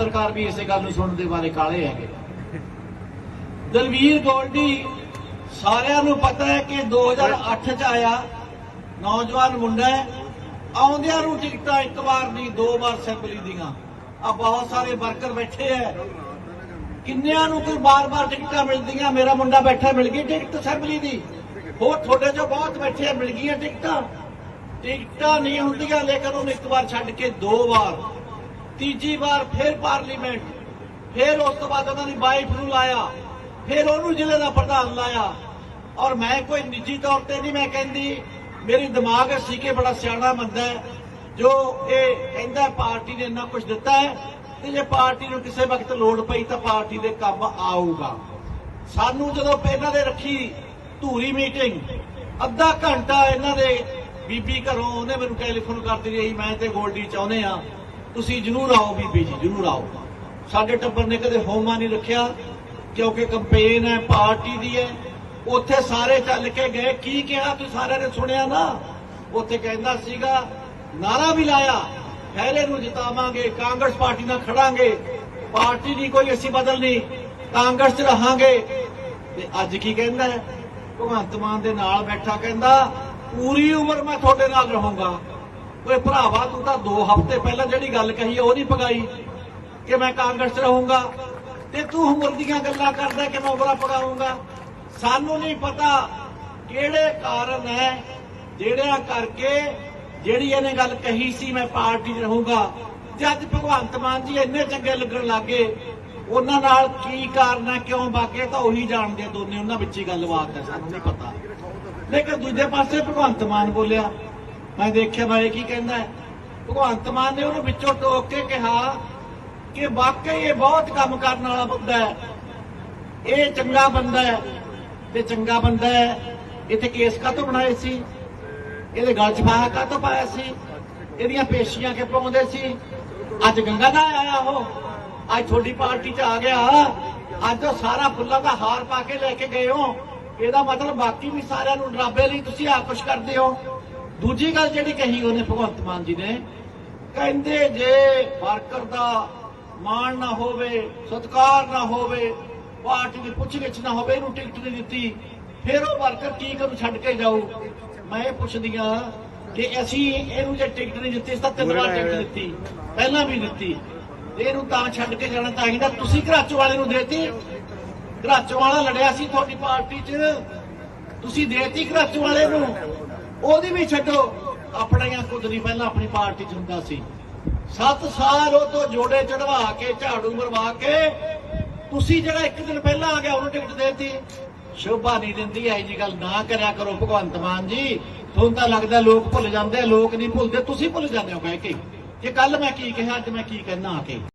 ਪੱਤਰਕਾਰ ਵੀ ਇਸੇ ਗੱਲ ਨੂੰ ਸੁਣਨ ਦੇ ਬਾਰੇ ਕਾਲੇ ਹੈਗੇ। ਦਲਵੀਰ ਗੋਲਡੀ, ਸਾਰਿਆਂ ਨੂੰ ਪਤਾ ਹੈ ਕਿ 2008 ਚ ਆਇਆ ਨੌਜਵਾਨ ਮੁੰਡਾ ਹੈ। ਆਉਂਦਿਆਂ ਨੂੰ ਟਿਕਟਾਂ ਇੱਕ ਵਾਰ ਨਹੀਂ ਦੋ ਵਾਰ ਅਸੈਂਬਲੀ ਦੀਆਂ। ਆ ਬਹੁਤ ਸਾਰੇ ਵਰਕਰ ਬੈਠੇ ਐ ਕਿੰਨਿਆਂ ਨੂੰ ਕੋਈ ਬਾਰ-ਬਾਰ ਟਿਕਟਾਂ ਮਿਲਦੀਆਂ? ਮੇਰਾ ਮੁੰਡਾ ਬੈਠਾ ਮਿਲ ਗਈ ਟਿਕਟ ਅਸੈਂਬਲੀ ਦੀ। ਹੋਰ ਤੁਹਾਡੇ ਚੋਂ ਬਹੁਤ ਬੈਠੇ ਮਿਲ ਗਈਆਂ ਟਿਕਟਾਂ। ਟਿਕਟਾਂ ਨਹੀਂ ਹੁੰਦੀਆਂ, ਲੇਕਿਨ ਉਹਨੂੰ ਇੱਕ ਵਾਰ ਛੱਡ ਕੇ ਦੋ ਵਾਰ ਤੀਜੀ ਵਾਰ ਫਿਰ ਪਾਰਲੀਮੈਂਟ, ਫਿਰ ਉਸ ਤੋਂ ਬਾਅਦ ਉਹਨਾਂ ਦੀ ਵਾਈਫ ਨੂੰ ਲਾਇਆ, ਫਿਰ ਉਹਨੂੰ ਜ਼ਿਲ੍ਹੇ ਦਾ ਪ੍ਰਧਾਨ ਲਾਇਆ। ਔਰ ਮੈਂ ਕੋਈ ਨਿੱਜੀ ਤੌਰ ਤੇ ਨਹੀਂ ਮੈਂ ਕਹਿੰਦੀ, ਮੇਰੀ ਦਿਮਾਗ ਸੀ ਕਿ ਬੜਾ ਸਿਆਣਾ ਬੰਦਾ ਹੈ, ਜੋ ਇਹ ਕਹਿੰਦਾ ਪਾਰਟੀ ਨੇ ਇੰਨਾ ਕੁਝ ਦਿੱਤਾ ਹੈ, ਤੇ ਜੇ ਪਾਰਟੀ ਨੂੰ ਕਿਸੇ ਵਕਤ ਲੋੜ ਪਈ ਤਾਂ ਪਾਰਟੀ ਦੇ ਕੰਮ ਆਊਗਾ। ਸਾਨੂੰ ਜਦੋਂ ਪਹਿਲਾਂ ਦੇ ਰੱਖੀ ਧੂਰੀ ਮੀਟਿੰਗ, ਅੱਧਾ ਘੰਟਾ ਇਹਨਾਂ ਦੇ ਬੀਬੀ ਘਰੋਂ ਉਹਨੇ ਮੈਨੂੰ ਟੈਲੀਫੋਨ ਕਰਦੀ ਰਹੀ ਮੈਂ ਤੇ ਗੋਲਡੀ ਚਾਹੁੰਦੇ ਆ ਤੁਸੀਂ ਜਰੂਰ ਆਓ ਬੀਬੀ ਜੀ ਜਰੂਰ ਆਓ। ਸਾਡੇ ਟੱਬਰ ਨੇ ਕਦੇ ਹੋਮਾ ਨਹੀਂ ਰੱਖਿਆ, ਕਿਉਂਕਿ ਕੰਪੇਨ ਹੈ, ਪਾਰਟੀ ਦੀ ਹੈ। ਉੱਥੇ ਸਾਰੇ ਚੱਲ ਕੇ ਗਏ। ਕੀ ਕਿਹਾ ਤੁਸੀਂ ਸਾਰਿਆਂ ਨੇ ਸੁਣਿਆ ਨਾ? ਉੱਥੇ ਕਹਿੰਦਾ ਸੀਗਾ, ਨਾਰਾ ਵੀ ਲਾਇਆ। ਫੈਲੇ ਨੂੰ ਜਿਤਾਵਾਂਗੇ, ਕਾਂਗਰਸ ਪਾਰਟੀ ਨਾਲ ਖੜਾਂਗੇ। ਪਾਰਟੀ ਦੀ ਕੋਈ ਅਸੀਂ ਨਹੀਂ, ਕਾਂਗਰਸ 'ਚ ਰਹਾਂਗੇ। ਤੇ ਅੱਜ ਕੀ ਕਹਿੰਦਾ ਭਗਵੰਤ ਮਾਨ ਦੇ ਨਾਲ ਬੈਠਾ ਕਹਿੰਦਾ, ਪੂਰੀ ਉਮਰ ਮੈਂ ਤੁਹਾਡੇ ਨਾਲ ਰਹੂੰਗਾ। ਓਏ ਭਰਾਵਾ, ਤੂੰ ਤਾਂ 2 ਹਫ਼ਤੇ ਪਹਿਲਾਂ ਜਿਹੜੀ ਗੱਲ ਕਹੀ, ਉਹ ਨਹੀਂ ਪਗਾਈ ਕਿ ਮੈਂ ਕਾਂਗਰਸ 'ਚ ਰਹੂੰਗਾ ਤੇ ਤੂੰ ਉਮਰ ਦੀਆਂ ਗੱਲਾਂ ਕਰਦਾ ਕਿ ਮੈਂ ਉਮਰਾਂ ਪਗਾਉਂਗਾ? ਸਾਨੂੰ ਨਹੀਂ ਪਤਾ ਕਿਹੜੇ ਕਾਰਨ ਹੈ, ਜਿਹੜਿਆਂ ਕਰਕੇ ਜਿਹੜੀ ਇਹਨੇ ਗੱਲ ਕਹੀ ਸੀ, ਮੈਂ ਪਾਰਟੀ 'ਚ ਰਹੂੰਗਾ। ਤੇ ਅੱਜ ਭਗਵੰਤ ਮਾਨ ਜੀ ਇੰਨੇ ਚੰਗੇ ਲੱਗਣ ਲੱਗੇ ਉਹਨਾਂ ਨਾਲ ਕੀ ਕਾਰਨ ਹੈ, ਕਿਉਂ ਬਾਗੇ ਤਾਂ ਉਹੀ ਜਾਣਦੇ ਆ ਦੋਨੇ, ਉਹਨਾਂ ਵਿੱਚ ਹੀ ਗੱਲਬਾਤ ਹੈ, ਸਾਨੂੰ ਨਹੀਂ ਪਤਾ। ਲੇਕਿਨ ਦੂਜੇ ਪਾਸੇ ਭਗਵੰਤ ਮਾਨ ਬੋਲਿਆ ਮੈਂ ਦੇਖਿਆ ਮੈਂ ਕੀ ਕਹਿੰਦਾ ਭਗਵੰਤ ਮਾਨ ਨੇ ਉਹਨੂੰ ਵਿੱਚੋਂ ਟੋਕ ਕੇ ਕਿਹਾ ਕਿ ਵਾਕਈ ਇਹ ਬਹੁਤ ਕੰਮ ਕਰਨ ਵਾਲਾ ਬੰਦਾ ਹੈ। ਇਹ ਚੰਗਾ ਬੰਦਾ ਹੈ ਤੇ ਚੰਗਾ ਬੰਦਾ ਹੈ। ਇੱਥੇ ਕੇਸ ਕਾਹਤੋਂ ਬਣਾਏ ਸੀ? ਇਹਦੇ ਗਲ 'ਚ ਫਾਹਾ ਕਾਹਤੋਂ ਪਾਇਆ ਸੀ? ਇਹਦੀਆਂ ਪੇਸ਼ੀਆਂ ਕਿ ਪਾਉਂਦੇ ਸੀ? ਅੱਜ ਗੰਗਾ ਦਾ ਆਇਆ ਉਹ। ਅੱਜ ਤੁਹਾਡੀ ਪਾਰਟੀ 'ਚ ਆ ਗਿਆ। ਅੱਜ ਉਹ ਸਾਰਾ ਫੁੱਲਾਂ ਦਾ ਹਾਰ ਪਾ ਕੇ ਲੈ ਕੇ ਗਏ ਹੋ। ਇਹਦਾ ਮਤਲਬ ਬਾਕੀ ਵੀ ਸਾਰਿਆਂ ਨੂੰ ਡਰਾਬੇ ਲਈ ਤੁਸੀਂ ਆ ਕੁਛ ਕਰਦੇ ਹੋ। ਦੂਜੀ ਗੱਲ ਜਿਹੜੀ ਕਹੀ ਉਹਨੇ ਭਗਵੰਤ ਮਾਨ ਜੀ ਨੇ, ਕਹਿੰਦੇ ਜੇ ਵਰਕਰ ਦਾ ਮਾਣ ਨਾ ਹੋਵੇ, ਸਤਕਾਰ ਨਾ ਹੋਵੇ, ਪਾਰਟੀ ਦੀ ਪੁੱਛਗਿੱਛ ਨਾ ਹੋਵੇ, ਇਹਨੂੰ ਟਿਕਟ ਨਹੀਂ ਦਿੱਤੀ, ਫਿਰ ਉਹ ਵਰਕਰ ਕੀ ਕਰੂ, ਛੱਡ ਕੇ ਜਾਊ? ਮੈਂ ਇਹ ਪੁੱਛਦੀ ਹਾਂ ਕਿ ਅਸੀਂ ਇਹਨੂੰ ਜੇ ਟਿਕਟ ਨਹੀਂ ਦਿੱਤੀ ਇਸ ਤਾਂ ਤਿੰਨ ਵਾਰ ਟਿਕਟ ਦਿੱਤੀ, ਪਹਿਲਾਂ ਵੀ ਦਿੱਤੀ। ਇਹਨੂੰ ਤਾਂ ਛੱਡ ਕੇ ਜਾਣਾ ਚਾਹੀਦਾ ਤੁਸੀਂ ਘਰਾਚੋ ਵਾਲੇ ਨੂੰ ਦੇਤੀ? ਘਰਾਚੋ ਵਾਲਾ ਲੜਿਆ ਸੀ ਤੁਹਾਡੀ ਪਾਰਟੀ 'ਚ? ਤੁਸੀਂ ਦੇਤੀ ਘਰਾਚੋ ਵਾਲੇ ਨੂੰ? ਉਹਦੀ ਵੀ ਛੱਡੋ। ਆਪਣੀਆਂ ਕੁਦਰੀ ਪਹਿਲਾਂ ਆਪਣੀ ਪਾਰਟੀ 'ਚ ਹੁੰਦਾ ਸੀ। 7 ਸਾਲ ਉਹ ਤੋਂ ਜੋੜੇ ਚੜਵਾ ਕੇ, ਝਾੜੂ ਮਰਵਾ ਕੇ, ਤੁਸੀਂ ਜਿਹੜਾ ਇੱਕ ਦਿਨ ਪਹਿਲਾਂ ਆ ਗਿਆ, ਉਹਨੂੰ ਟਿਕਟ ਦੇਤੀ। ਸ਼ੋਭਾ ਨਹੀਂ ਦਿੰਦੀ ਐ ਜੀ ਗੱਲ ਨਾ ਕਰਿਆ ਕਰੋ ਭਗਵੰਤ ਮਾਨ ਜੀ। ਤੁਹਾਨੂੰ ਤਾਂ ਲੱਗਦਾ ਲੋਕ ਭੁੱਲ ਜਾਂਦੇ ਲੋਕ ਨਹੀਂ ਭੁੱਲਦੇ। ਤੁਸੀਂ ਭੁੱਲ ਜਾਂਦੇ ਹੋ ਕਹਿ ਕੇ। ਕਿ ਕੱਲ ਮੈਂ ਕੀ ਕਿਹਾ, ਅੱਜ ਮੈਂ ਕੀ ਕਹਿਣਾ ਆ ਕੇ।